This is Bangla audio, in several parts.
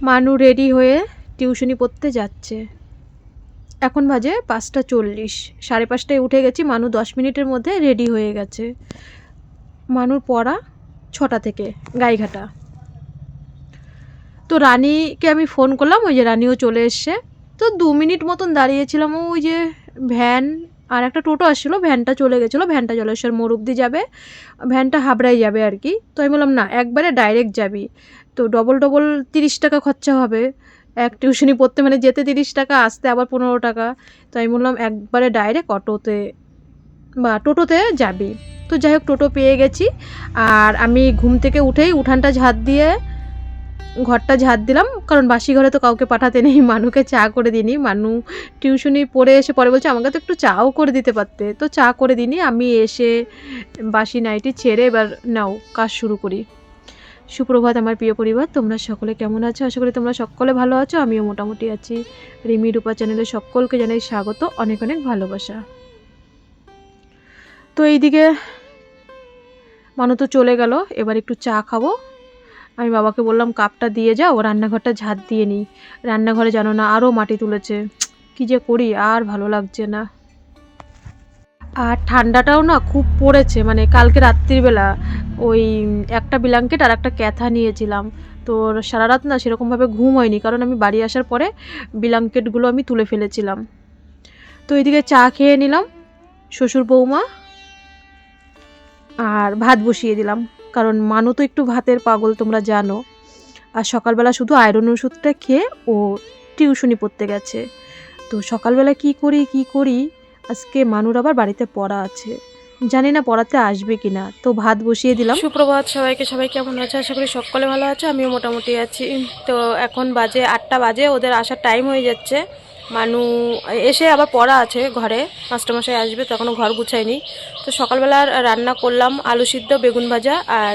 মানু রেডি হয়ে টিউশনি পড়তে যাচ্ছে। এখন বাজে পাঁচটা চল্লিশ। সাড়ে পাঁচটায় উঠে গেছি, মানু দশ মিনিটের মধ্যে রেডি হয়ে গেছে। মানুর পড়া ছটা থেকে, গাইঘাটা। তো রানীকে আমি ফোন করলাম, ওই যে রানীও চলে এসছে। তো দু মিনিট মতন দাঁড়িয়েছিলাম, ওই যে ভ্যান আর একটা টোটো আসছিল, ভ্যানটা চলে গেছিল, ভ্যানটা জলেশ্বর মোর অব্দি যাবে। ভ্যানটা হাবড়াই যাবে আর কি। তো আমি বললাম, না, একবারে ডাইরেক্ট যাবি। তো ডবল ডবল তিরিশ টাকা খরচা হবে। এক টিউশনি পড়তে মানে যেতে তিরিশ টাকা, আসতে আবার পনেরো টাকা। তো আমি বললাম, একবারে ডাইরেক্ট অটোতে বা টোটোতে যাবি। তো যাই হোক, টোটো পেয়ে গেছি। আর আমি ঘুম থেকে উঠেই উঠানটা ঝাঁত দিয়ে, ঘরটা ঝাঁত দিলাম। কারণ বাসি ঘরে তো কাউকে পাঠাতে নেই, মানুকে চা করে দিইনি। মানু টিউশনি পড়ে এসে পরে বলছে, আমাকে তো একটু চাও করে দিতে পারতে। তো চা করে দিইনি, আমি এসে বাসি নাইটি ছেড়ে এবার নাও, কাজ শুরু করি। সুপ্রভাত আমার প্রিয় পরিবার, তোমরা সকলে কেমন আছো? আশা করি তোমরা সকলে ভালো আছো, আমিও মোটামুটি আছি। রিমি রূপা চ্যানেলে সকলকে জানাই স্বাগত, অনেক অনেক ভালোবাসা। তো এইদিকে মানু তো চলে গেল, এবার একটু চা খাব। আমি বাবাকে বললাম, কাপটা দিয়ে যাও, ও রান্নাঘরটা ঝাঁত দিয়ে নিই। রান্নাঘরে জানো না আরও মাটি তুলেছে। কি যে করি, আর ভালো লাগছে না। আর ঠান্ডাটাও না খুব পড়েছে মানে কালকে রাত্রিবেলা ওই একটা ব্ল্যাঙ্কেট আর একটা ক্যাথা নিয়েছিলাম। তো সারা রাত না সেরকমভাবে ঘুম হয়নি, কারণ আমি বাড়ি আসার পরে ব্ল্যাঙ্কেটগুলো আমি তুলে ফেলেছিলাম। তো এইদিকে চা খেয়ে নিলাম, শ্বশুর বৌমা আর ভাত বসিয়ে দিলাম। কারণ মানু তো একটু ভাতের পাগল, তোমরা জানো। আর সকালবেলা শুধু আয়রন ওষুধটা খেয়ে ও টিউশনি পড়তে গেছে। তো সকালবেলা কি করি কি করি আজকে মানুর আবার বাড়িতে পড়া আছে। জানি না পড়াতে আসবে কি না তো ভাত বসিয়ে দিলাম। সুপ্রভাত, সবাইকে, সবাই কেমন আছে? আশা করি সকলে ভালো আছে, আমিও মোটামুটি আছি। তো এখন বাজে আটটা বাজে, ওদের আসার টাইম হয়ে যাচ্ছে। মানু এসে আবার পড়া আছে ঘরে, মাস্টারমশাই আসবে তখনও ঘর গুছাইনি তো সকালবেলা রান্না করলাম, আলু সিদ্ধ, বেগুন ভাজা, আর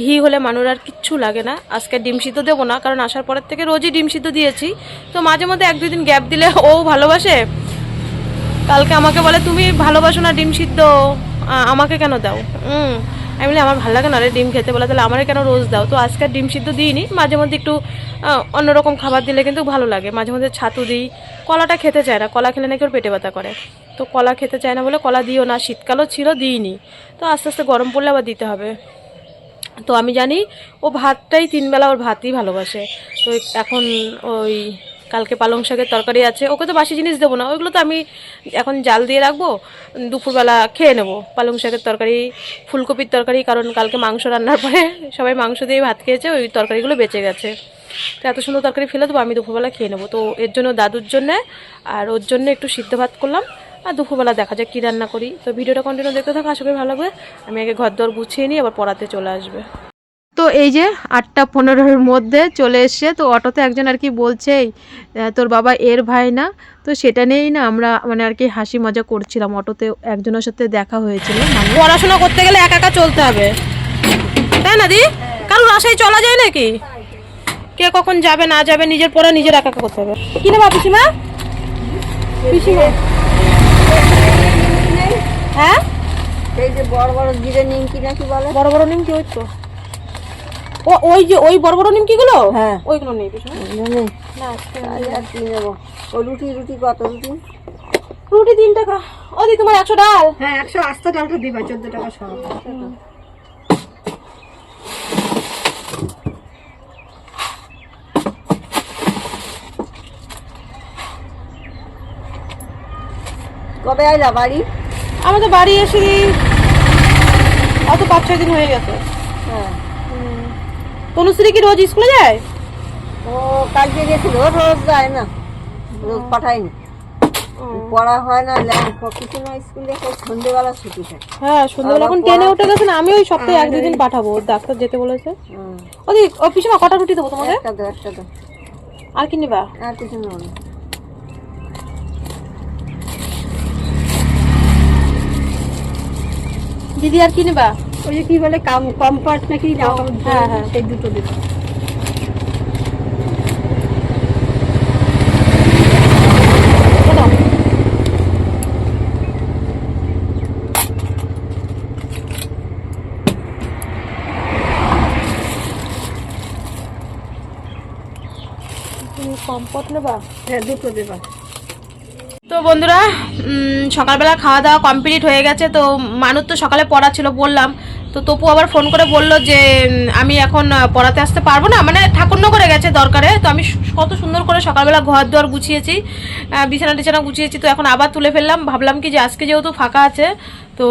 ঘি হলে মানুর আর কিচ্ছু লাগে না। আজকে ডিম সিদ্ধ দেবো না, কারণ আসার পরের থেকে রোজই ডিম সিদ্ধ দিয়েছি। তো মাঝে মধ্যে এক দুই দিন গ্যাপ দিলে ও ভালোবাসে। কালকে আমাকে বলে তুমি ভালোবাসো না ডিম সিদ্ধ আমাকে কেন দাও? হুম। আমি বলি আমার ভালো লাগে না রে ডিম খেতে। বলে তাহলে আমারে কেন রোজ দাও? তো আজকে ডিম সিদ্ধ দিইনি মাঝে মধ্যে একটু অন্যরকম খাবার দিলে কিন্তু ভালো লাগে। মাঝে মধ্যে ছাতু দিই। কলাটা খেতে চায় না কলা খেলে নাকি ওর পেটে ব্যথা করে। তো কলা খেতে চায় না বলে কলা দিও না শীতকালও ছিল দিইনি। তো আস্তে আস্তে গরম পড়লে আবার দিতে হবে। তো আমি জানি ও ভাতটাই তিনবেলা ওর ভাতই ভালোবাসে। তো এখন ওই কালকে পালং শাকের তরকারি আছে। ওকে তো বাসি জিনিস দেবো না। ওইগুলো তো আমি এখন জাল দিয়ে রাখব, দুপুরবেলা খেয়ে নেব। পালং শাকের তরকারি, ফুলকপির তরকারি, কারণ কালকে মাংস রান্নার পরে সবাই মাংস দিয়ে ভাত খেয়েছে, ওই তরকারিগুলো বেঁচে গেছে। তো এত সুন্দর তরকারি ফেলে দেবো, আমি দুপুরবেলা খেয়ে নেব। তো এর জন্য দাদুর জন্যে আর ওর জন্য একটু সিদ্ধ ভাত করলাম, আর দুপুরবেলা দেখা যাক কী রান্না করি। তো ভিডিওটা কন্টিনিউ দেখতে থাকো, আশা করি ভালো লাগবে। আমি আগে ঘর দর গুছিয়ে নিই আবার পড়াতে চলে আসবে। তো এই যে আটটা পনেরোর মধ্যে চলে এসছে তো অটোতে একজন আর কি বলছেই আহ, তোর বাবা এর ভাই না? তো সেটা নিয়েই না আমরা মানে আর কি হাসি মজা করছিলাম। অটোতে একজনের সাথে দেখা হয়েছিল পড়াশোনা করতে গেলে একা একা চলতে হবে। তাই না দি? কারণ আশায় চলা যায় নাকি? কে কখন যাবে না যাবে নিজের পড়া নিজের একা একা করতে হবে। কি নেবা পিসিমা পিসিমা। হ্যাঁ? এই যে বড় বড় জিরে নিমকি নাকি বলে? বড় বড় নিমকি তো। ও ওই যে ওই বড় বড় নিমকিগুলো? হ্যাঁ। ওইগুলো নেই না আজকে আর কি নেব। ও রুটি রুটি কত রুটি? রুটি তিন টাকা ও দি তোমার একশো ডাল? হ্যাঁ একশো আস্তে ডালটা দিবা চোদ্দ টাকা সব কবে আইলা বাড়ি? আমাদের বাড়ি এসে অত পাঁচ ছয় দিন হয়ে গেছে। হ্যাঁ। তনুশ্রী কি রোজ স্কুলে যায়? ও কালকে গেছিল রোজ যায় না। রোজ পাঠায়নি। পড়া হয় না কিছু না স্কুলে সন্ধ্যেবেলা ছুটি থাকে। হ্যাঁ সন্ধ্যাবেলা এখন টেনে উঠে গেছে না আমি ওই সপ্তাহে এক দুদিন পাঠাবো ডাক্তার যেতে বলেছে। ওদি ও পিসিমা কটা রুটি দেবো তোমাকে একটা দো একটা দো আর কি নিবা? আর কিছু নেব না। দিদি আর কি নিবা? ওই যে কি বলে কাম কম্পার্ট নাকি হ্যাঁ, হ্যাঁ। সেই দুটো তুমি কম্পট নেবা? হ্যাঁ দুটো দেবা। বন্ধুরা? সকালবেলা খাওয়া দাওয়া কমপ্লিট হয়ে গেছে, তো মানুষ তো সকালে পড়া ছিল বললাম। তো তপু আবার ফোন করে বলল যে আমি এখন পড়াতে আসতে পারব না? মানে ঠাকুরনগরে গেছে দরকারে, তো আমি কত সুন্দর করে সকালবেলা ঘর দুয়ার গুছিয়েছি বিছানা টিছানা গুছিয়েছি, তো এখন আবার তুলে ফেললাম। ভাবলাম কি যে আজকে যেহেতু ফাঁকা আছে, তো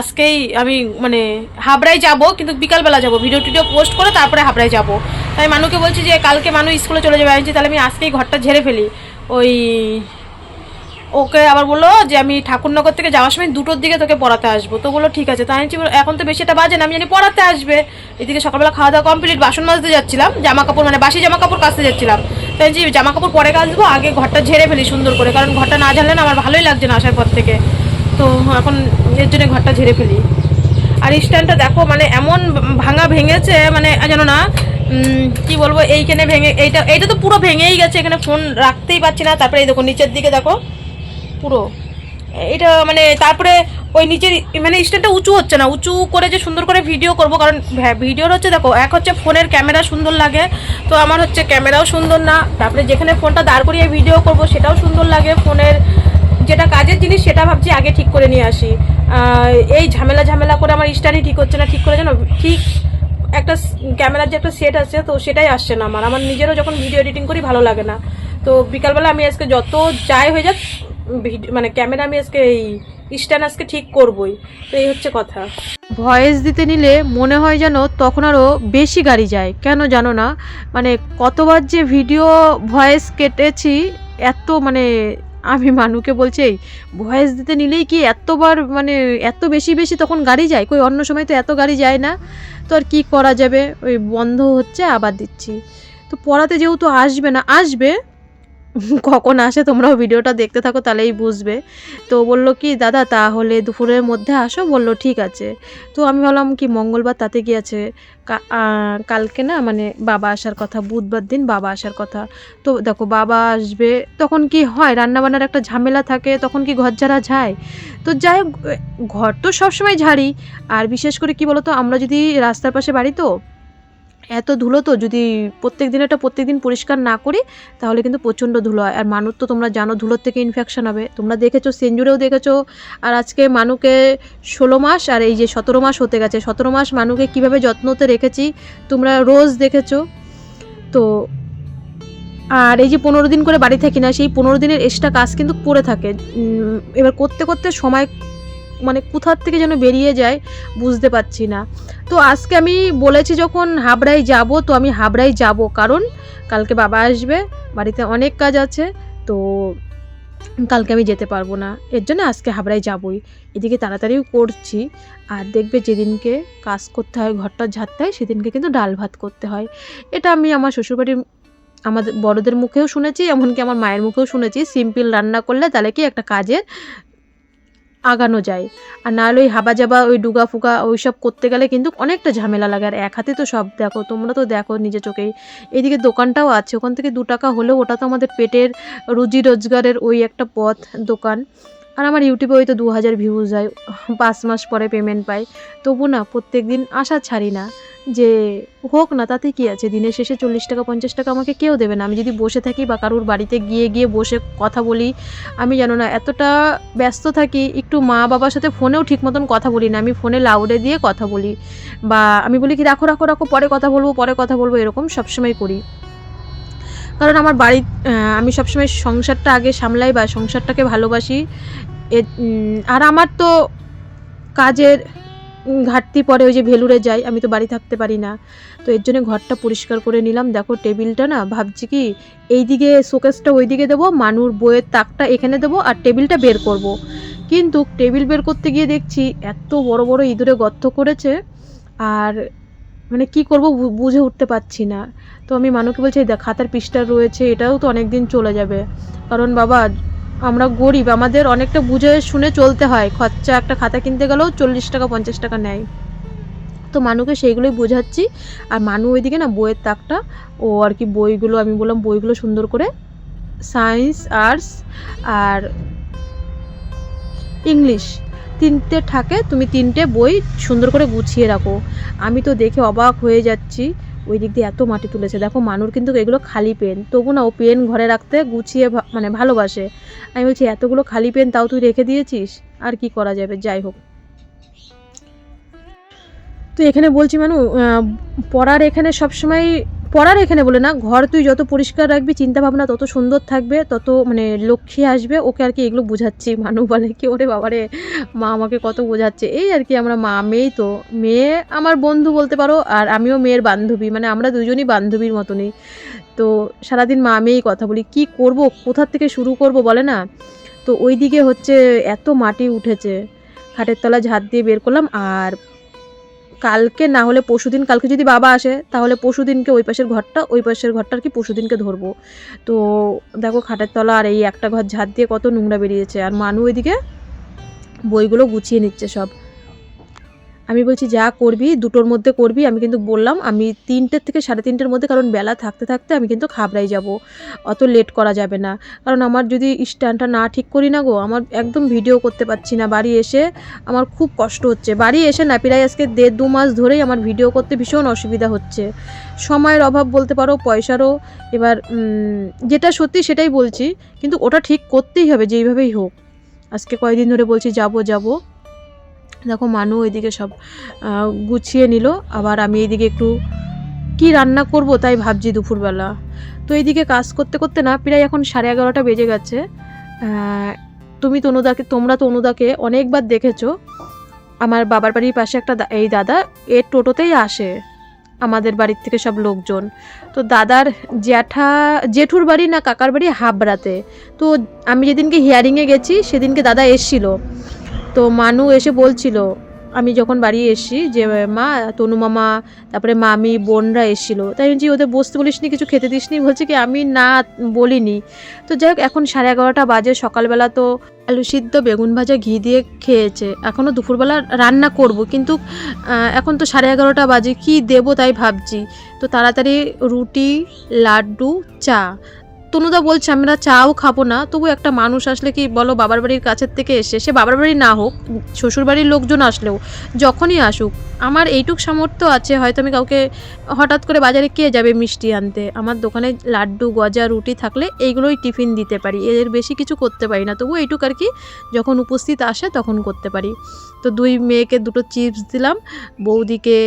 আজকেই আমি মানে হাবড়ায় যাব, কিন্তু বিকালবেলা যাব। ভিডিও টিডিও পোস্ট করে তারপরে হাবড়ায় যাব। তাই মানুকে বলছি যে, কালকে মানুষ স্কুলে চলে যাবে। আমি তাহলে আমি আজকেই ঘরটা ঝেড়ে ফেলি। ওই ওকে আবার বলল যে আমি ঠাকুরনগর থেকে যাওয়ার সময় দুটোর দিকে তোকে পড়াতে আসব। তো বলল, ঠিক আছে। তাই আমি এখন তো বেশি একটা বাজে না, আমি জানি পড়াতে আসবে। এদিকে সকালবেলা খাওয়া দাওয়া কমপ্লিট বাসন মাজতে যাচ্ছিলাম জামা কাপড় মানে বাসি জামা কাপড় কাচতে যাচ্ছিলাম। তাই যে জামা কাপড় পরে কাচবো আগে ঘরটা ঝেড়ে ফেলি সুন্দর করে, কারণ ঘরটা না ঝাড়লে না আমার ভালোই লাগছে না আসার পর থেকে। তো এখন এর জন্য ঘরটা ঝেড়ে ফেলি। আর স্ট্যান্ডটা দেখো মানে এমন ভাঙা ভেঙেছে মানে জানো না কি বলব, এইখানে ভেঙে, এইটা এইটা তো পুরো ভেঙেই গেছে, এখানে ফোন রাখতেই পারছি না। তারপরে এই দেখো, নিচের দিকে দেখো পুরো। এটা মানে তারপরে ওই নিচের মানে স্ট্যান্ডটা উঁচু হচ্ছে না। উঁচু করে যে সুন্দর করে ভিডিও করব, কারণ ভিডিওর হচ্ছে দেখো, এক হচ্ছে ফোনের ক্যামেরা সুন্দর লাগে, তো আমার হচ্ছে ক্যামেরাও সুন্দর না। তারপরে যেখানে ফোনটা দাঁড় করিয়ে ভিডিও করব, সেটাও সুন্দর লাগে ফোনের। যেটা কাজের জিনিস, সেটা ভাবছি আগে ঠিক করে নিয়ে আসি। এই ঝামেলা ঝামেলা করে আমার স্ট্যান্ডই ঠিক হচ্ছে না, ঠিক করে জানো? ঠিক একটা ক্যামেরার যে একটা সেট আছে, তো সেটাই আসছে না আমার। আমার নিজেরও যখন ভিডিও এডিটিং করি, ভালো লাগে না। তো বিকালবেলা আমি আজকে যত যাই হয়ে যাক মানে ক্যামেরা আমি আজকে এই স্ট্যান্ড আজকে ঠিক করবই। তো এই হচ্ছে কথা। ভয়েস দিতে নিলে মনে হয় যেন তখন আরও বেশি গাড়ি যায়। কেন জানো না? মানে কতবার যে ভিডিও ভয়েস কেটেছি, এত মানে আমি মানুকে বলছি ভয়েস দিতে নিলেই কি এতবার মানে এত বেশি বেশি তখন গাড়ি যায়? কই, অন্য সময় তো এত গাড়ি যায় না। তো আর কী করা যাবে? ওই বন্ধ হচ্ছে, আবার দিচ্ছি। তো পড়াতে যেহেতু আসবে না, আসবে কখন আসে তোমরাও ভিডিওটা দেখতে থাকো, তাহলেই বুঝবে। তো বলল কি, দাদা, তাহলে দুপুরের মধ্যে আসো? বলল, ঠিক আছে। তো আমি ভাবলাম কি, মঙ্গলবার তাতে কি আছে কালকে না মানে বাবা আসার কথা, বুধবার দিন বাবা আসার কথা। তো দেখো, বাবা আসবে, তখন কি হয়, রান্নাবান্নার একটা ঝামেলা থাকে, তখন কি ঘর ঝাড়া যায়? তো যাই হোক ঘর তো সবসময় ঝাড়ি। আর বিশেষ করে কি বলতো, আমরা যদি রাস্তার পাশে বাড়ি তো এত ধুলো তো, যদি প্রত্যেক দিন এটা প্রত্যেক দিন পরিষ্কার না করি, তাহলে কিন্তু প্রচণ্ড ধুলো হয়। আর মানুষ তো তোমরা জানো ধুলোর থেকে ইনফেকশান হবে। তোমরা দেখেছ, সেঞ্জুরেও দেখেছ। আর আজকে মানুকে ষোলো মাস, আর এই যে সতেরো মাস হতে গেছে। সতেরো মাস মানুকে কীভাবে যত্নতে রেখেছি, তোমরা রোজ দেখেছ। তো, আর এই যে পনেরো দিন করে বাড়ি থাকি না, সেই পনেরো দিনের এক্সট্রা কাজ কিন্তু পড়ে থাকে। এবার করতে করতে সময় মানে কোথার থেকে যেন বেরিয়ে যায় বুঝতে পারছি না। তো আজকে আমি বলেছি যখন হাবড়ায় যাব, তো আমি হাবড়ায় যাব কারণ কালকে বাবা আসবে, বাড়িতে অনেক কাজ আছে, তো কালকে আমি যেতে পারব না। এর জন্য আজকে হাবড়ায় যাবই। এদিকে তাড়াতাড়িও করছি। আর দেখবে যেদিনকে কাজ করতে হয়, ঘরটা ঝাড়তে হয়, সেদিনকে কিন্তু ডাল ভাত করতে হয়। এটা আমি আমার শ্বশুরবাড়ির আমাদের বড়দের মুখেও শুনেছি, এমনকি আমার মায়ের মুখেও শুনেছি। সিম্পল রান্না করলে তাহলে কি একটা কাজের আগানো যায়। আর নাহলে ওই হাবা জাবা, ওই ডুগা ফুকা ওই সব করতে গেলে কিন্তু অনেকটা ঝামেলা লাগে। আর এক হাতে তো সব দেখো, তোমরা তো দেখো নিজে চোখেই। এদিকে দোকানটাও আছে, ওখান থেকে দু টাকা হলেও ওটা তো আমাদের পেটের রুজি রোজগারের ওই একটা পথ, দোকান। আর আমার ইউটিউবে ওই তো দু হাজার ভিউজ হয় পাঁচ মাস পরে পেমেন্ট পাই। তবু না প্রত্যেক দিন আশা ছাড়ি না যে হোক না, তাতে কি আছে? দিনের শেষে চল্লিশ টাকা, পঞ্চাশ টাকা আমাকে কেউ দেবে না। আমি যদি বসে থাকি বা কারোর বাড়িতে গিয়ে গিয়ে বসে কথা বলি, আমি জানো না, এতটা ব্যস্ত থাকি, একটু মা বাবার সাথে ফোনেও ঠিক মতন কথা বলি না। আমি ফোনে লাউডে দিয়ে কথা বলি বা আমি বলি কি, রাখো রাখো রাখো, পরে কথা বলব, পরে কথা বলব, এরকম সবসময় করি। কারণ আমার বাড়ি আমি সবসময় সংসারটা আগে সামলাই বা সংসারটাকে ভালোবাসি। আর আমার তো কাজের ঘাটতি পরে ওই যে ভেলুরে যাই, আমি তো বাড়ি থাকতে পারি না। তো এর জন্য ঘরটা পরিষ্কার করে নিলাম। দেখো টেবিলটা না, ভাবছি কি এইদিকে শোকেসটা ওইদিকে দেবো, মানুর বইয়ের তাকটা এখানে দেবো আর টেবিলটা বের করব। কিন্তু টেবিল বের করতে গিয়ে দেখছি এত বড় বড় ইঁদুরে গর্ত করেছে। আর মানে কি করব বুঝে উঠতে পারছি না। তো আমি মানুকে বলছি "এই দেখ, খাতার পৃষ্ঠা রয়েছে, এটাও তো অনেক দিন চলে যাবে। কারণ বাবা, আমরা গরিব, আমাদের অনেকটা বুঝে শুনে চলতে হয়। খরচা একটা খাতা কিনতে গেলেও চল্লিশ টাকা, পঞ্চাশ টাকা নেয়। তো মানুকে সেইগুলোই বোঝাচ্ছি। আর মানু ওইদিকে না, বইয়ের তাকটা, ও আর কি বইগুলো, আমি বললাম বইগুলো সুন্দর করে, সায়েন্স, আর্টস, আর ইংলিশ। তিনটে থাকে, তুমি তিনটে বই সুন্দর করে গুছিয়ে রাখো। আমি তো দেখে অবাক হয়ে যাচ্ছি, ওই দিক দিয়ে এত মাটি তুলেছে। দেখো, মানুর কিন্তু এগুলো খালি পেন। তবু না ও পেন ঘরে রাখতে গুছিয়ে মানে ভালোবাসে। আমি বলছি, এতগুলো খালি পেন তাও তুই রেখে দিয়েছিস? আর কি করা যাবে? যাই হোক। তো এখানে বলছি, মানু পড়ার এখানে সবসময় পড়ার এখানে বলে না, ঘর তুই যত পরিষ্কার রাখবি চিন্তা ভাবনা তত সুন্দর থাকবে, তত মানে লক্ষ্মী আসবে, ওকে আর কি এগুলো বোঝাচ্ছি। মানু বলে কি, ওরে বাবারে, মা আমাকে কত বোঝাচ্ছে। এই আর কি আমরা, মা মেয়েই তো। মেয়ে আমার বন্ধু বলতে পারো, আর আমিও মেয়ের বান্ধবী মানে আমরা দুজনই বান্ধবীর মতনই। তো সারাদিন মা মেয়েই কথা বলি, কি করব? কোথার থেকে শুরু করব? বলে না। তো ওই দিকে হচ্ছে এত মাটি উঠেছে, খাটের তলা ঝাঁট দিয়ে বের করলাম, আর কালকে না হলে পরশুদিন, কালকে যদি বাবা আসে, তাহলে পরশুদিনকে ওই পাশের ঘরটা, ওই পাশের ঘরটা আর কি পরশুদিনকে ধরবো। তো দেখো খাটের তলা আর এই একটা ঘর ঝাঁট দিয়ে কত নোংরা বেরিয়েছে। আর মানু ওইদিকে বইগুলো গুছিয়ে নিচ্ছে সব। আমি বলছি, যা করবি, দুটোর মধ্যে করবি। আমি কিন্তু বললাম, আমি তিনটের থেকে সাড়ে তিনটের মধ্যে, কারণ বেলা থাকতে থাকতে আমি কিন্তু খাবড়াই যাব। অত লেট করা যাবে না। কারণ আমার যদি স্ট্যান্ডটা না ঠিক করি না গো, আমার একদম ভিডিও করতে পারছি না বাড়ি এসে। আমার খুব কষ্ট হচ্ছে। বাড়ি এসে না প্রায় আজকে দেড় দু মাস ধরেই আমার ভিডিও করতে ভীষণ অসুবিধা হচ্ছে। সময়ের অভাব বলতে পারো, পয়সারও এবার যেটা সত্যি সেটাই বলছি, কিন্তু ওটা ঠিক করতেই হবে, যেইভাবেই হোক। আজকে কয়েকদিন ধরে বলছি, যাব যাব। দেখো মানু ওইদিকে সব গুছিয়ে নিল। আবার আমি এইদিকে একটু কি রান্না করব তাই ভাবছি দুপুরবেলা। তো এইদিকে কাজ করতে করতে না প্রায় এখন সাড়ে এগারোটা বেজে গেছে। তুমি তনুদাকে তোমরা তনুদাকে অনেকবার দেখেছ। আমার বাবার বাড়ির পাশে একটা এই দাদা এর টোটোতেই আসে। আমাদের বাড়ির থেকে সব লোকজন। তো দাদার জ্যাঠা, জেঠুর বাড়ি না কাকার বাড়ি হাবড়াতে। তো আমি যেদিনকে হিয়ারিংয়ে গেছি, সেদিনকে দাদা এসছিল। তো মানু এসে বলছিল আমি যখন বাড়ি এসছি যে মা তনু মামা তারপরে মামি বোনরা এসেছিল। তাই বলছি, ওদের বসতে বলিসনি কিছু খেতে দিসনি বলছে কি আমি না বলিনি। তো যাই হোক এখন সাড়ে এগারোটা বাজে সকালবেলা তো আলু সিদ্ধ বেগুন ভাজা ঘি দিয়ে খেয়েছে। এখনও দুপুরবেলা রান্না করব কিন্তু এখন তো সাড়ে এগারোটা বাজে কি দেবো তাই ভাবছি। তো তাড়াতাড়ি রুটি লাড্ডু চা। তনুদা বলছে, আমরা চাও, খাব না। তবু একটা মানুষ আসলে কি বলো, বাবার বাড়ির কাছের থেকে এসে, সে বাবার বাড়ি না হোক শ্বশুর বাড়ির লোকজন আসলেও, যখনই আসুক, আমার এইটুক সামর্থ্য আছে, হয়তো আমি কাউকে হঠাৎ করে বাজারে কে যাবে মিষ্টি আনতে? আমার দোকানে লাড্ডু, গজা, রুটি থাকলে এইগুলোই টিফিন দিতে পারি। এর বেশি কিছু করতে পারি না। তবু এইটুক আর কি, যখন উপস্থিত আসে তখন করতে পারি। তো দুই মেয়েকে দুটো চিপস দিলাম, বৌদিকে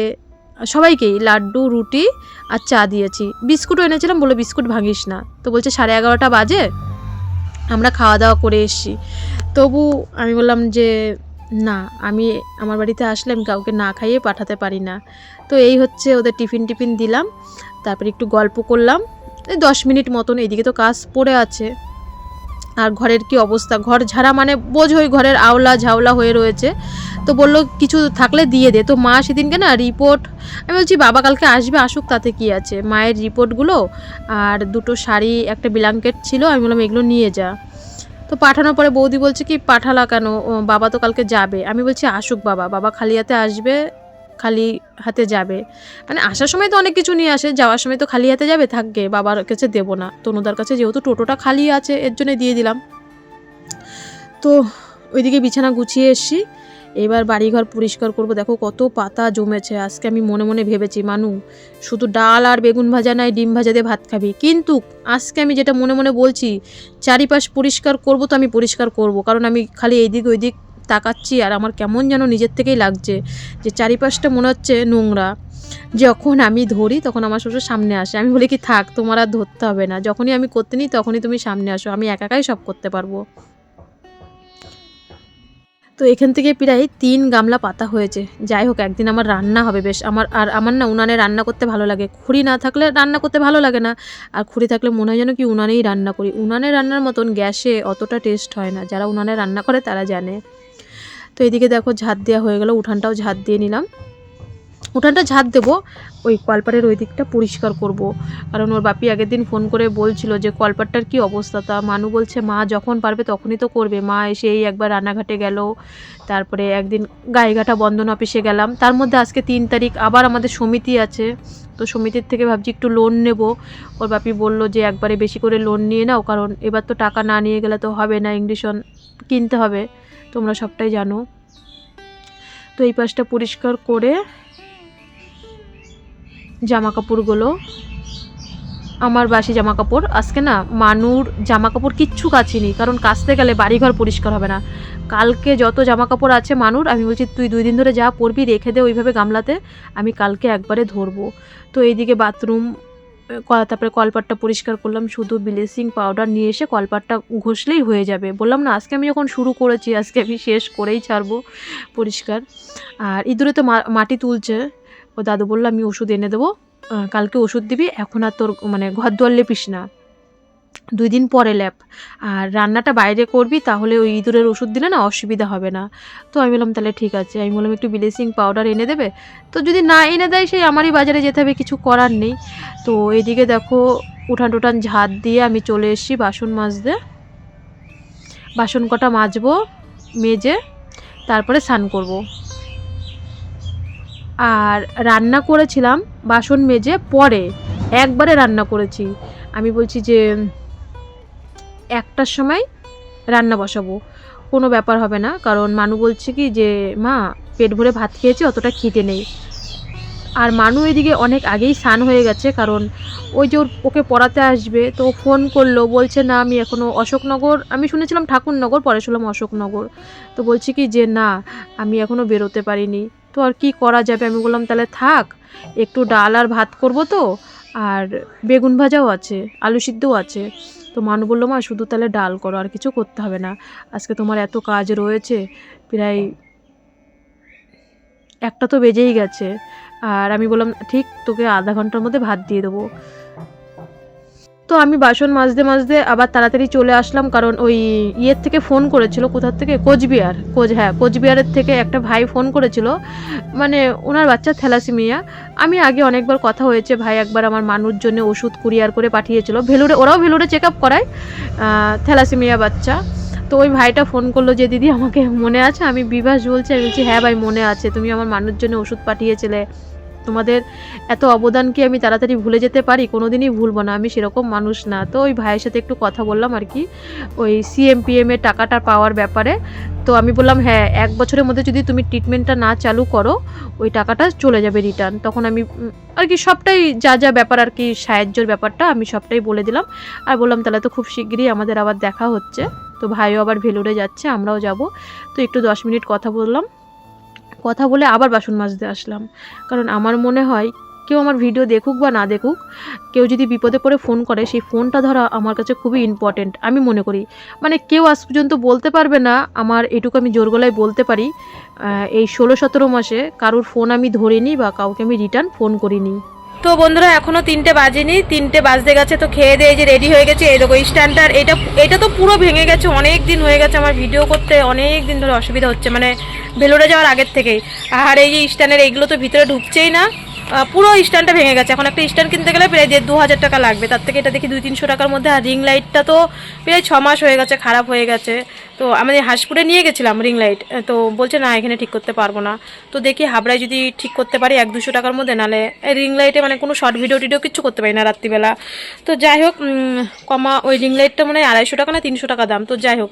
সবাইকেই লাড্ডু, রুটি আর চা দিয়েছি। বিস্কুটও এনেছিলাম বলে বিস্কুট ভাঙিস না। তো বলছে সাড়ে এগারোটা বাজে, আমরা খাওয়া দাওয়া করে এসছি। তবু আমি বললাম যে, না, আমি আমার বাড়িতে আসলে আমি কাউকে না খাইয়ে পাঠাতে পারি না। তো এই হচ্ছে ওদের টিফিন টিফিন দিলাম, তারপরে একটু গল্প করলাম। এই দশ মিনিট মতন এইদিকে তো কাজ পড়ে আছে। আর ঘরের কি অবস্থা? ঘর ঝাড়া মানে বোঝোই ঘরের আওলা ঝাওলা হয়ে রয়েছে। তো বলল, কিছু থাকলে দিয়ে দে। তো মা সেদিনকে না রিপোর্ট আমি বলছি, বাবা কালকে আসবে, আসুক তাতে কি আছে। মায়ের রিপোর্টগুলো আর দুটো শাড়ি, একটা ব্ল্যাঙ্কেট ছিল, আমি বললাম, এগুলো নিয়ে যা। তো পাঠানোর পরে বৌদি বলছে কি, পাঠালা কেন? বাবা তো কালকে যাবে। আমি বলছি, আসুক বাবা। বাবা খালি হাতে আসবে খালি হাতে যাবে। মানে আসার সময় তো অনেক কিছু নিয়ে আসে, যাওয়ার সময় তো খালি হাতে যাবে, থাকবে, বাবার কাছে দেবো না। তনুদার কাছে যেহেতু টোটোটা খালি আছে, এর জন্য দিয়ে দিলাম। তো ওইদিকে বিছানা গুছিয়ে এসছি। এবার বাড়িঘর পরিষ্কার করব। দেখো কত পাতা জমেছে, আজকে আমি মনে মনে ভেবেছি, মানু, শুধু ডাল আর বেগুন ভাজা নাই, ডিম ভাজা দিয়ে ভাত খাবি। কিন্তু আজকে আমি যেটা মনে মনে বলছি, চারিপাশ পরিষ্কার করব তো আমি পরিষ্কার করব। কারণ আমি খালি এইদিক ওইদিক তাকাচ্ছি আর আমার কেমন যেন নিজের থেকেই লাগছে যে চারিপাশটা মনে হচ্ছে নোংরা। যখন আমি ধরি তখন আমার শ্বশুর সামনে আসে। আমি বলি কি, থাক, তোমার আর ধরতে হবে না। যখনই আমি করতে নিই তখনই তুমি সামনে আসো। আমি একা একাই সব করতে পারব। তো এখান থেকে প্রায় তিন গামলা পাতা হয়েছে। যাই হোক, একদিন আমার রান্না হবে বেশ। আমার আর আমার না উনানে রান্না করতে ভালো লাগে। খুঁড়ি না থাকলে রান্না করতে ভালো লাগে না। আর খুঁড়ি থাকলে মনে হয় যেন কি উনানেই রান্না করি। উনানে রান্নার মতন গ্যাসে অতটা টেস্ট হয় না। যারা উনানে রান্না করে তারা জানে। তো এদিকে দেখো ঝাঁত দেওয়া হয়ে গেল, উঠানটাও ঝাঁত দিয়ে নিলাম। উঠানটা ঝাঁত দেবো, ওই কলপারের ওই দিকটা পরিষ্কার করব। কারণ ওর বাপি আগের দিন ফোন করে বলছিল যে কলপারটার কি অবস্থা? তা মানু বলছে, মা যখন পারবে তখনই তো করবে। মা এসে এই একবার রান্নাঘাটে গেল। তারপরে একদিন গায়েঘাটা বন্ধন অফিসে গেলাম। তার মধ্যে আজকে তিন তারিখ, আবার আমাদের সমিতি আছে। তো সমিতির থেকে ভাবছি একটু লোন নেব। ওর বাপি বলল যে, একবারে বেশি করে লোন নিয়ে নাও, কারণ এবার তো টাকা না নিয়ে গেলে তো হবে না ইংলিশন কিনতে হবে। তোমরা সবটাই জানো। তো এই পাশটা পরিষ্কার করে জামা কাপড়গুলো আমার বাসি জামা কাপড় আজকে না মানুর জামা কাপড় কিচ্ছু কাচিনি, কারণ কাচতে গেলে বাড়িঘর পরিষ্কার হবে না। কালকে যত জামা কাপড় আছে মানুর, আমি বলছি, তুই দুই দিন ধরে যা পরবি, রেখে দে ওইভাবে গামলাতে, আমি কালকে একবারে ধরবো। তো এইদিকে বাথরুম তারপরে কলপাটটা পরিষ্কার করলাম, শুধু ব্লিচিং পাউডার নিয়ে এসে কলপাটটা ঘষলেই হয়ে যাবে। বললাম, না, আজকে আমি যখন শুরু করেছি, আজকে আমি শেষ করেই ছাড়বো পরিষ্কার। আর ইঁদুরে তো মাটি তুলছে। ও দাদু বলল, আমি ওষুধ এনে দেবো কালকে ওষুধ দিবি, এখন আর তোর মানে ঘর দুয়ার লেপিস না। দুই দিন পরে ল্যাপ আর রান্নাটা বাইরে করবি, তাহলে ওই ইঁদুরের ওষুধ দিলে না অসুবিধা হবে না। তো আমি বললাম, তাহলে ঠিক আছে। আমি বললাম, একটু ব্লিচিং পাউডার এনে দেবে? তো যদি না এনে দেয়, সেই আমারই বাজারে যেতে হবে, কিছু করার নেই। তো এদিকে দেখো উঠান টুঠান ঝাঁট দিয়ে আমি চলে এসেছি বাসন মাজতে। বাসন কটা মাজবো, মেজে, তারপরে স্নান করব। আর রান্না করেছিলাম বাসন মেজে পরে, একবারে রান্না করেছি। আমি বলছি যে একটার সময় রান্না বসাবো। কোনো ব্যাপার হবে না, কারণ মানু বলছে কি যে, মা, পেট ভরে ভাত খেয়েছি, অতটা খিদে নেই। আর মানু এদিকে অনেক আগেই স্নান হয়ে গেছে, কারণ ওই যে ওকে পড়াতে আসবে, তো ফোন করল, বলছে, না, আমি এখনও অশোকনগর, আমি শুনেছিলাম ঠাকুরনগর, পরে শুনলাম অশোকনগর। তো বলছি কি যে, না, আমি এখনও বেরোতে পারিনি। তো আর কি করা যাবে? আমি বললাম, তাহলে থাক, একটু ডাল আর ভাত করব তো। আর বেগুন ভাজাও আছে, আলু সিদ্ধও আছে। তো মানু বলল, মা, শুধু তাহলে ডাল করো, আর কিছু করতে হবে না। আজকে তোমার এত কাজ রয়েছে, প্রায় একটা তো বেজেই গেছে। আর আমি বললাম, ঠিক, তোকে আধা ঘণ্টার মধ্যে ভাত দিয়ে দেবো। তো আমি বাসন মাজতে মাজতে আবার তাড়াতাড়ি চলে আসলাম, কারণ ওই ইয়ের থেকে ফোন করেছিল, কোথার থেকে? কোচবিহার। কোচ হ্যাঁ কোচবিহারের থেকে একটা ভাই ফোন করেছিল মানে ওনার বাচ্চা থ্যালাসিমিয়া। আমি আগে অনেকবার কথা হয়েছে, ভাই একবার আমার মানুষ জন্য ওষুধ কুরিয়ার করে পাঠিয়েছিল। ভেলুরে ওরাও ভেলুরে চেক আপ করায় থ্যালাসিমিয়া বাচ্চা। তো ওই ভাইটা ফোন করল যে, দিদি, আমাকে মনে আছে? আমি বিভাস বলছি, আমি বলছি হ্যাঁ ভাই, মনে আছে। তুমি আমার মানুষ জন্য ওষুধ পাঠিয়েছিলে তোমাদের এত অবদান কি আমি তাড়াতাড়ি ভুলে যেতে পারি, কোনোদিনই ভুলবো না। আমি সেরকম মানুষ না। তো ওই ভাইয়ের সাথে একটু কথা বললাম আর কি, ওই সিএমপিএম এর টাকাটা পাওয়ার ব্যাপারে। তো আমি বললাম হ্যাঁ এক বছরের মধ্যে যদি তুমি ট্রিটমেন্টটা না চালু করো, ওই টাকাটা চলে যাবে রিটার্ন তখন আমি আর কি সবটাই যা যা ব্যাপার আর কি, সাহায্যর ব্যাপারটা আমি সবটাই বলে দিলাম। আর বললাম, তাহলে তো খুব শিগগিরই আমাদের আবার দেখা হচ্ছে। তো ভাইও আবার ভেলুরে যাচ্ছে, আমরাও যাব। তো একটু দশ মিনিট কথা বললাম। কথা বলে আবার বাসন মাজতে আসলাম। কারণ আমার মনে হয় কেউ আমার ভিডিও দেখুক বা না দেখুক, কেউ যদি বিপদে পড়ে ফোন করে, সেই ফোনটা ধরা আমার কাছে খুবই ইম্পর্টেন্ট আমি মনে করি। মানে কেউ আজ পর্যন্ত বলতে পারবে না, আমার এটুকু আমি জোর গলায় বলতে পারি এই ষোলো সতেরো মাসে কারোর ফোন আমি ধরিনি বা কাউকে আমি রিটার্ন ফোন করিনি। তো বন্ধুরা, এখনও তিনটে বাজেনি, তিনটে বাজতে গেছে, তো খেয়ে দিয়ে যে রেডি হয়ে গেছে, এই দেখো স্ট্যান্ডটার এটা এটা তো পুরো ভেঙে গেছে, অনেক দিন হয়ে গেছে আমার ভিডিও করতে, অনেক দিন ধরে অসুবিধা হচ্ছে। মানে ভেলোরে যাওয়ার আগের থেকেই। আর এই যে স্ট্যান্ডের এইগুলো তো ভিতরে ঢুকছেই না পুরো স্ট্যান্ডটা ভেঙে গেছে। এখন একটা স্ট্যান্ড কিনতে গেলে প্রায় দেড় দু হাজার টাকা লাগবে। তার থেকে এটা দেখি দুই তিনশো টাকার মধ্যে, আর রিং লাইটটা তো প্রায় ছ মাস হয়ে গেছে, খারাপ হয়ে গেছে। তো আমাদের হাঁসপুরে নিয়ে গেছিলাম রিং লাইট তো বলছে, না, এখানে ঠিক করতে পারব না। তো দেখি হাবড়ায় যদি ঠিক করতে পারি এক দুশো টাকার মধ্যে নালে রিং লাইটে মানে কোনো শর্ট ভিডিও টিডিও কিছু করতে পারি না রাত্রিবেলা। তো যাই হোক কমা, ওই রিং লাইটটা মানে আড়াইশো টাকা না তিনশো টাকা দাম। তো যাই হোক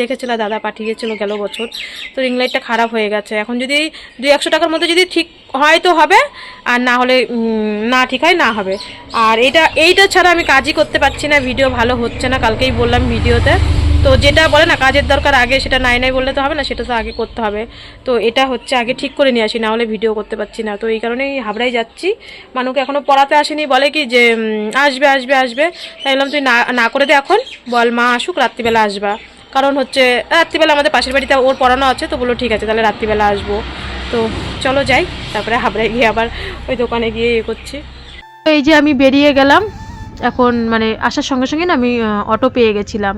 দেখেছিল দাদা পাঠিয়েছিল গেল বছর। তো রিং লাইটটা খারাপ হয়ে গেছে। এখন যদি দুই একশো টাকার মধ্যে যদি ঠিক হয় তো হবে, আর না হলে না ঠিক হয়, না হবে। আর এটা, এইটা ছাড়া আমি কাজই করতে পারছি না ভিডিও ভালো হচ্ছে না, কালকেই বললাম ভিডিওতে। তো যেটা বলে না, কাজের দরকার আগে সেটা নাই নাই বললে তো হবে না, সেটা তো আগে করতে হবে। তো এটা হচ্ছে আগে ঠিক করে নিয়ে আসি, না হলে ভিডিও করতে পারছি না। তো এই কারণেই হাবড়াই যাচ্ছি। মানুকে এখনও পড়াতে আসেনি, বলে কি যে আসবে আসবে আসবে। তাই বললাম, তুই না না করে দে এখন। বল, মা আসুক, রাত্রিবেলা আসবা। কারণ হচ্ছে, রাত্রিবেলা আমাদের পাশের বাড়িতে ওর পড়ানো আছে, তো বলল, ঠিক আছে, তাহলে রাত্রিবেলা আসব। তো চলো যাই, তারপরে হাবড়ায় গিয়ে আবার ওই দোকানে গিয়ে ইয়ে করছি। এই যে আমি বেরিয়ে গেলাম, এখন মানে আসার সঙ্গে সঙ্গে না আমি অটো পেয়ে গেছিলাম।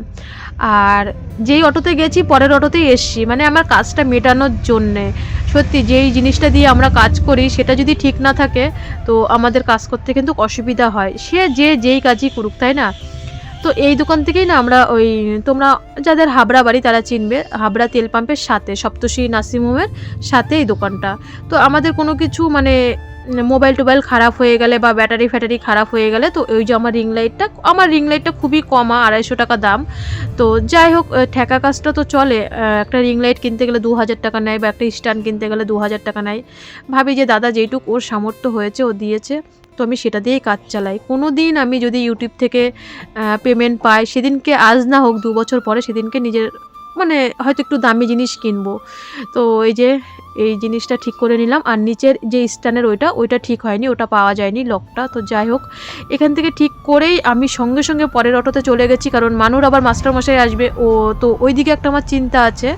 আর যেই অটোতে গেছি, পরের অটোতেই এসছি। মানে আমার কাজটা মেটানোর জন্যে। সত্যি, যেই জিনিসটা দিয়ে আমরা কাজ করি, সেটা যদি ঠিক না থাকে, তো আমাদের কাজ করতে কিন্তু অসুবিধা হয়। সে যে যেই কাজই করুক, তাই না? তো এই দোকান থেকেই না আমরা ওই, তোমরা যাদের হাবড়া বাড়ি তারা চিনবে, হাবড়া তেল পাম্পের সাথে সপ্তশী নার্সিং হোমের সাথে এই দোকানটা। তো আমাদের কোনো কিছু মানে মোবাইল টোবাইল খারাপ হয়ে গেলে বা ব্যাটারি ফ্যাটারি খারাপ হয়ে গেলে, তো ওই যে আমার রিং লাইটটা আমার রিং লাইটটা খুবই কমা আড়াইশো টাকা দাম। তো যাই হোক ঠেকা কাজটা তো চলে। একটা রিং লাইট কিনতে গেলে দু হাজার টাকা নেয় বা একটা স্ট্যান্ড কিনতে গেলে দু হাজার টাকা নেয়। ভাবি যে দাদা যেইটুক ওর সামর্থ্য হয়েছে, ও দিয়েছে, তো আমি সেটা দিয়েই কাজ চালাই। কোনো দিন আমি যদি ইউটিউব থেকে পেমেন্ট পাই, সেদিনকে আজ না হোক, দু বছর পরে সেদিনকে নিজের মানে হয়তো একটু দামি জিনিস কিনবো। তো এই যে, এই জিনিসটা ঠিক করে নিলাম। আর নিচের যে স্ট্যান্ডের ওইটা ওইটা ঠিক হয়নি, ওটা পাওয়া যায়নি লকটা। তো যাই হোক, এখান থেকে ঠিক করেই আমি সঙ্গে সঙ্গে পরের অটোতে চলে গেছি। কারণ মানুর আবার মাস্টারমশাই আসবে। ও, তো ওইদিকে একটা আমার চিন্তা আছে।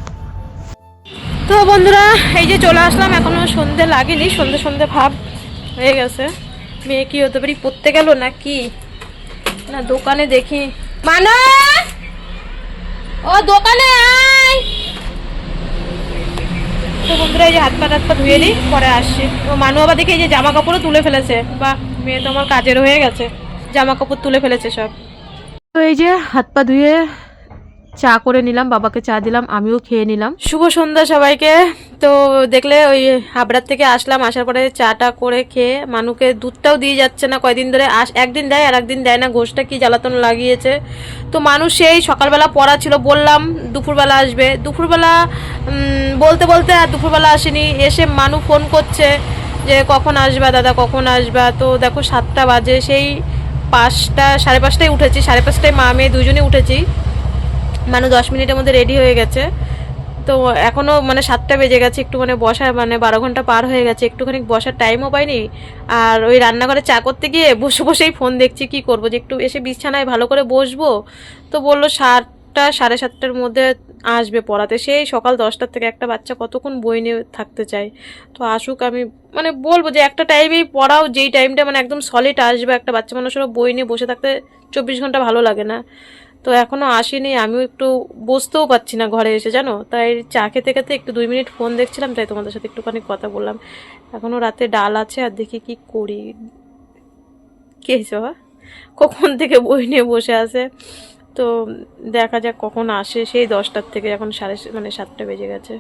তো বন্ধুরা, এই যে চলে আসলাম। এখনও সন্ধে লাগেনি। সন্ধে সন্ধে ভাব হয়ে গেছে। মেয়ে কি হতে পারি? পড়তে গেল না কি না, দোকানে দেখি। মানা! ও দোকানে আয়। তো বন্ধুরা এই যে হাত পা হাত পা ধুয়ে দিই পরে আসছি। ও মানু আবার দেখে এই যে জামা কাপড়ও তুলে ফেলেছে। বা মেয়ে তো আমার কাজের হয়ে গেছে। জামা কাপড় তুলে ফেলেছে সব। তো এই যে হাত পা ধুয়ে চা করে নিলাম, বাবাকে চা দিলাম, আমিও খেয়ে নিলাম। শুভ সন্ধ্যা সবাইকে। তো দেখলে ওই হাবড়ার থেকে আসলাম, আসার পরে চাটা করে খেয়ে মানুকে দুধটাও দিয়ে যাচ্ছে না, কয়দিন ধরে আস একদিন দেয় আর একদিন দেয় না, ঘোষটা কি জ্বালাতন লাগিয়েছে। তো মানুষ সেই সকালবেলা পড়া ছিল, বললাম দুপুরবেলা আসবে। দুপুরবেলা বলতে বলতে আর দুপুরবেলা আসেনি, এসে মানু ফোন করছে যে কখন আসবা দাদা, কখন আসবা। তো দেখো সাতটা বাজে, সেই পাঁচটা, সাড়ে পাঁচটায় উঠেছি, সাড়ে পাঁচটায় মা, মেয়ে দুজনে উঠেছি। মানে দশ মিনিটের মধ্যে রেডি হয়ে গেছে। তো এখনও মানে সাতটা বেজে গেছে, একটু মানে বসার মানে বারো ঘণ্টা পার হয়ে গেছে, একটুখানি বসার টাইমও পাইনি। আর ওই রান্নাঘরে চা করতে গিয়ে বসে বসেই ফোন দেখছি, কি করব যে একটু এসে বিছানায় ভালো করে বসবো। তো বলল সাতটা, সাড়ে সাতটার মধ্যে আসবে পড়াতে। সেই সকাল দশটার থেকে একটা বাচ্চা কতক্ষণ বই নিয়ে থাকতে চায়? তো আসুক আমি মানে বলব যে একটা টাইমেই পড়াও, যেই টাইমটা মানে একদম সলিড আসবে, একটা বাচ্চা মানুষেরও বই নিয়ে বসে থাকতে চব্বিশ ঘণ্টা ভালো লাগে না। তো এখনও আসেনি, আমিও একটু বুঝতেও পাচ্ছি না ঘরে এসে, জানো? তাই চা খেতে খেতে একটু দুই মিনিট ফোন দেখছিলাম, তাই তোমাদের সাথে একটুখানি কথা বললাম। এখনও রাতে ডাল আছে আর দেখি কি করি। কে হয়েছে কখন থেকে বই নিয়ে বসে আছে? তো দেখা যাক কখন আসে, সেই দশটার থেকে এখন সাড়ে মানে সাতটা বেজে গেছে।